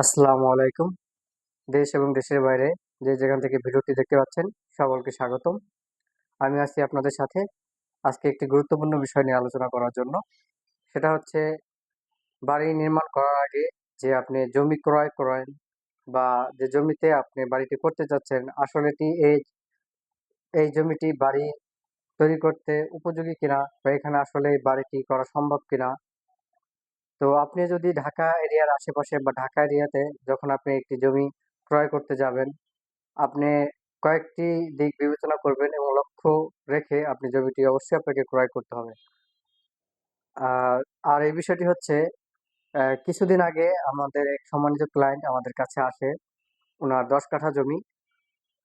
আসসালামু আলাইকুম। দেশ এবং দেশের বাইরে যে যেখান থেকে ভিডিওটি দেখতে পাচ্ছেন, সকলকে স্বাগতম। আমি আছি আপনাদের সাথে আজকে একটি গুরুত্বপূর্ণ বিষয় নিয়ে আলোচনা করার জন্য। সেটা হচ্ছে বাড়ি নির্মাণ করার আগে যে আপনি জমি ক্রয় করেন বা যে জমিতে আপনি বাড়িটি করতে চাচ্ছেন, আসলে এই এই জমিটি বাড়ি তৈরি করতে উপযোগী কিনা বা এখানে আসলে বাড়িটি করা সম্ভব কিনা তো আপনি যদি ঢাকা এরিয়ার আশেপাশে বা ঢাকা এরিয়াতে যখন আপনি একটি জমি ক্রয় করতে যাবেন, আপনি কয়েকটি দিক বিবেচনা করবেন এবং লক্ষ্য রেখে আপনি জমিটি অবশ্যই আপনাকে ক্রয় করতে হবে। আর আর এই বিষয়টি হচ্ছে কিছুদিন আগে আমাদের এক সম্মানিত ক্লায়েন্ট আমাদের কাছে আসে। ওনার দশ কাঠা জমি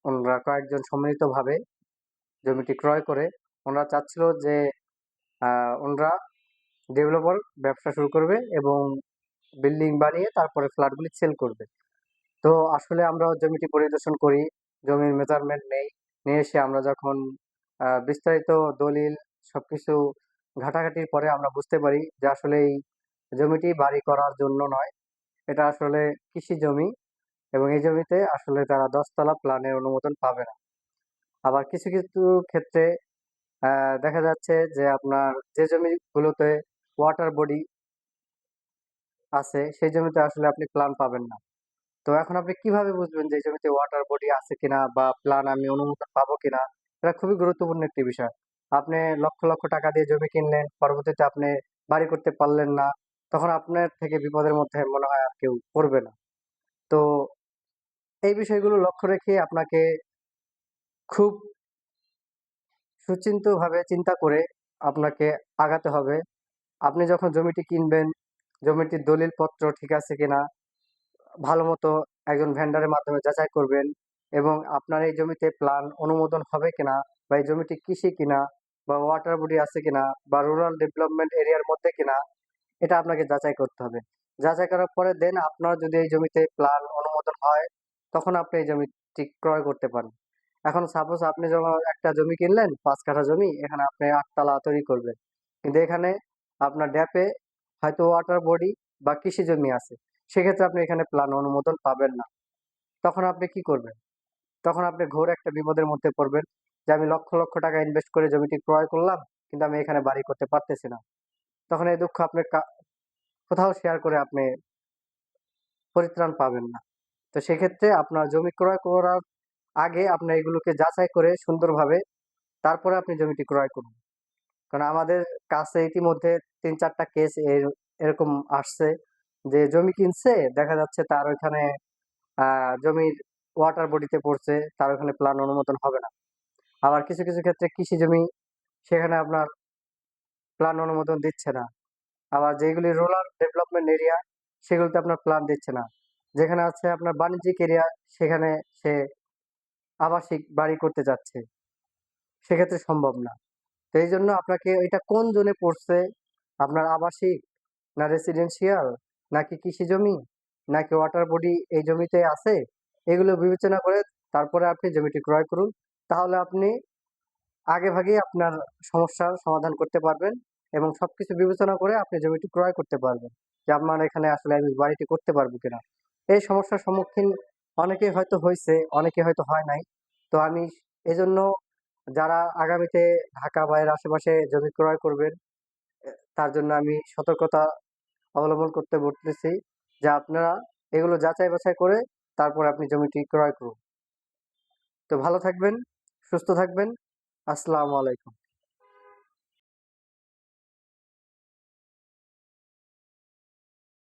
ওনারা কয়েকজন সম্মিলিতভাবে জমিটি ক্রয় করে। ওনারা চাচ্ছিল যে ওনারা ডেভেলপার ব্যবসা শুরু করবে এবং বিল্ডিং বানিয়ে তারপরে ফ্ল্যাটগুলি সেল করবে। তো আসলে আমরা জমিটি পরিদর্শন করি, জমির মেজারমেন্ট নেই। নিয়ে এসে আমরা যখন বিস্তারিত দলিল সবকিছু ঘাটাঘাটির পরে আমরা বুঝতে পারি যে আসলে এই জমিটি বাড়ি করার জন্য নয়। এটা আসলে কৃষি জমি এবং এই জমিতে আসলে তারা দশতলা প্ল্যানের অনুমোদন পাবে না। আবার কিছু কিছু ক্ষেত্রে দেখা যাচ্ছে যে আপনার যে জমিগুলোতে ওয়াটার বডি আছে, সেই জমিতে আসলে আপনি প্ল্যান পাবেন না। তো এখন আপনি কীভাবে বুঝবেন যে জমিতে ওয়াটার বডি আছে কিনা বা প্ল্যান আমি অনুমোদন পাবো কিনা, এটা খুবই গুরুত্বপূর্ণ একটি বিষয়। আপনি লক্ষ লক্ষ টাকা দিয়ে জমি কিনলেন, পরবর্তীতে আপনি বাড়ি করতে পারলেন না, তখন আপনার থেকে বিপদের মধ্যে মনে হয় আর কেউ পড়বে না। তো এই বিষয়গুলো লক্ষ্য রেখে আপনাকে খুব সুচিন্তভাবে চিন্তা করে আপনাকে আগাতে হবে। আপনি যখন জমিটি কিনবেন, জমিটির দলিলপত্র ঠিক আছে কিনা ভালো মতো একজন ভেন্ডারের মাধ্যমে যাচাই করবেন এবং আপনার এই জমিতে প্ল্যান অনুমোদন হবে কিনা বা এই জমিটি কৃষি কিনা বা ওয়াটার বডি আছে কিনা বা রুরাল ডেভেলপমেন্ট এরিয়ার মধ্যে কিনা, এটা আপনাকে যাচাই করতে হবে। যাচাই করার পরে দেন আপনার যদি এই জমিতে প্ল্যান অনুমোদন হয়, তখন আপনি এই জমিটি ক্রয় করতে পারেন। এখন সাপোজ আপনি যখন একটা জমি কিনলেন, পাঁচ কাঠা জমি, এখানে আপনি আটতলা তৈরি করবেন। কিন্তু এখানে আপনার ড্যাপে হয়তো ওয়াটার বডি বা কৃষি জমি আছে। সেক্ষেত্রে আপনি এখানে প্ল্যান অনুমোদন পাবেন না। তখন আপনি কি করবেন? তখন আপনি ঘোর একটা বিপদের মধ্যে পড়বেন যে, আমি লক্ষ লক্ষ টাকা ইনভেস্ট করে জমিটি ক্রয় করলাম, কিন্তু আমি এখানে বাড়ি করতে পারতেছি না। তখন এই দুঃখ আপনি কোথাও শেয়ার করে আপনি পরিত্রাণ পাবেন না। তো সেক্ষেত্রে আপনার জমি ক্রয় করার আগে আপনি এগুলোকে যাচাই করে সুন্দরভাবে তারপরে আপনি জমিটি ক্রয় করুন। কারণ আমাদের কাছে ইতিমধ্যে তিন চারটা কেস এরকম আসছে যে জমি কিনছে, দেখা যাচ্ছে তার ওইখানে জমির ওয়াটার বডিতে পড়ছে, তার ওখানে প্ল্যান অনুমোদন হবে না। আবার কিছু কিছু ক্ষেত্রে কৃষি জমি, সেখানে আপনার প্ল্যান অনুমোদন দিচ্ছে না। আবার যেগুলি রুরাল ডেভেলপমেন্ট এরিয়া সেগুলিতে আপনার প্ল্যান দিচ্ছে না। যেখানে আছে আপনার বাণিজ্যিক এরিয়া সেখানে সে আবাসিক বাড়ি করতে যাচ্ছে। সেক্ষেত্রে সম্ভব না। তো এই জন্য আপনাকে এটা কোন জোনে পড়ছে? আপনার আবাসিক না রেসিডেন্সিয়াল নাকি কৃষি জমি? নাকি ওয়াটার বডি এই জমিতে আছে? এগুলো বিবেচনা করে তারপরে আপনি জমিটি ক্রয় করুন। তাহলে আপনি আগে ভাগেই আপনার সমস্যার সমাধান করতে পারবেন এবং সবকিছু বিবেচনা করে আপনি জমিটি ক্রয় করতে পারবেন। যে আপনার এখানে আসলে আমি বাড়িটি করতে পারব কিনা? এই সমস্যার সম্মুখীন অনেকে হয়তো হয়েছে অনেকে হয়তো হয় নাই। তো আমি এজন্য যারা আগামীতে ঢাকা বা এর আশেপাশে জমি ক্রয় করবেন তার জন্য আমি সতর্কতা অবলম্বন করতে বলতেছি যে আপনারা এগুলো যাচাই বাছাই করে তারপর আপনি জমিটি ক্রয় করুন। তো ভালো থাকবেন, সুস্থ থাকবেন। আসসালামু আলাইকুম।